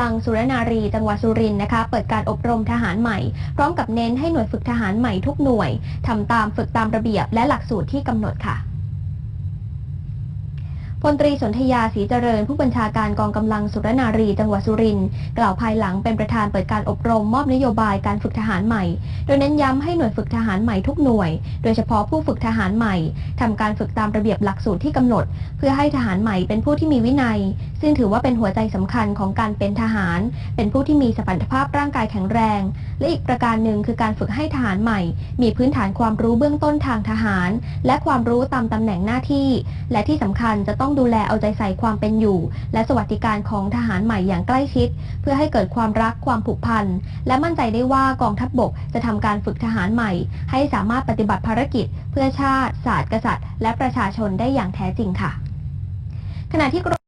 ลังสุรนารีจังหวัดสุรินทร์นะคะเปิดการอบรมทหารใหม่ พร้อมกับเน้นให้หน่วยฝึกทหารใหม่ทุกหน่วยทำตามฝึกตามระเบียบและหลักสูตรที่กำหนดค่ะ พลตรีสนธยาศรีเจริญ ผู้บัญชาการกองกำลังสุรนารีจังหวัดสุรินทร์กล่าวภายหลังเป็นประธานเปิดการอบรมมอบนโยบายการฝึกทหารใหม่ โดยเน้นย้ำให้หน่วยฝึกทหารใหม่ทุกหน่วย โดยเฉพาะผู้ฝึกทหารใหม่ทำการฝึกตามระเบียบหลักสูตรที่กำหนด เพื่อให้ทหารใหม่เป็นผู้ที่มีวินัย ซึ่งถือว่าเป็นหัวใจสำคัญของการเป็นทหาร เป็นผู้ที่มีสมรรถภาพร่างกายแข็งแรง และอีกประการหนึ่งคือการฝึกให้ทหารใหม่ มีพื้นฐานความรู้เบื้องต้นทางทหาร และความรู้ตามตำแหน่งหน้าที่ และที่สำคัญจะต้ององดูแลเอาใจใส่ความเป็นอยู่ และสวัสดิการของทหารใหม่อย่างใกล้ชิด เพื่อให้เกิดความรักความผูกพันและมั่นใจได้ว่ากองทัพบบกจะทำการฝึกทหารใหม่ ให้สามารถปฏิบัติภารกิจ เพื่อชาติ ศาสตร์กษัตริย์ และประชาชนได้อย่างแท้จริงค่ะ ขณะที่กรม